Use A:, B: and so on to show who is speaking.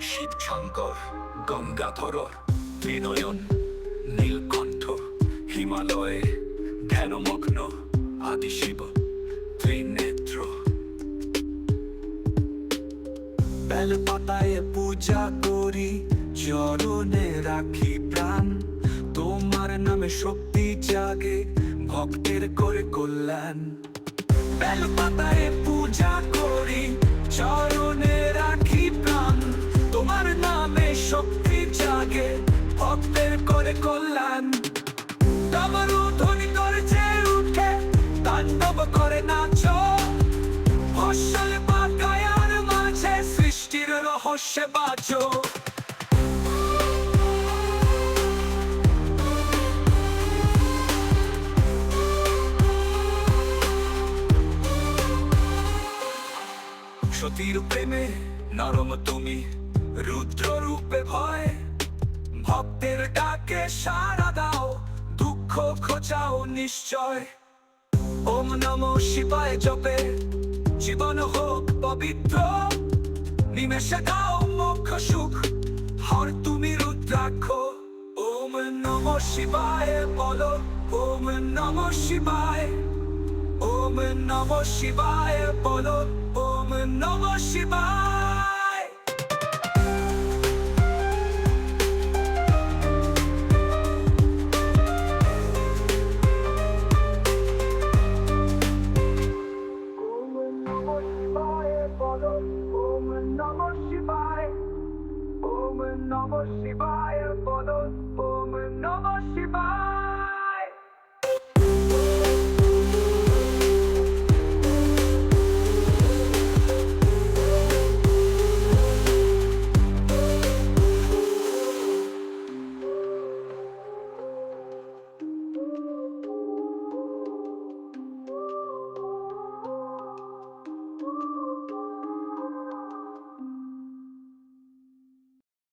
A: শিবশঙ্কর গঙ্গাধর ত্রিনয়ন নীলকণ্ঠ হিমালয়ে ধ্যানমগ্ন আদি শিব ত্রিনেত্র। বেলপাতায় পূজা করি, চরণে রাখি প্রাণ। তোমার নামে শক্তি জাগে, ভক্তের করে কল্যাণ। বেলপাতায় পূজা করি, চরণে ভক্তের করে কল্যাণ। ডমরু ধ্বনি করেছে উঠে, তাণ্ডব করে নাচ। ফসল পাকায়ার মাঝে সৃষ্টির রহস্যে বাঁচো। সতীর প্রেমে নরম তুমি রুদ্র রূপে ভয়। ভক্তের ডাকে সাড়া দাও, দুঃখ খোঁচাও নিশ্চয়। ওম নমো শিবায় জপে, জীবন হোক পবিত্র। নিমেষে দাও মোক্ষ সুখ, হর তুমি রুদ্রাক্ষ। ওম নমো শিবায় বলো, ওম নমো শিবায়। ওম নমো শিবায় বলো, ওম নমো শিবায়। শিবায় বলো ওম নম শিবায় ওম নম শিবায় বলো ওম নম শিবায়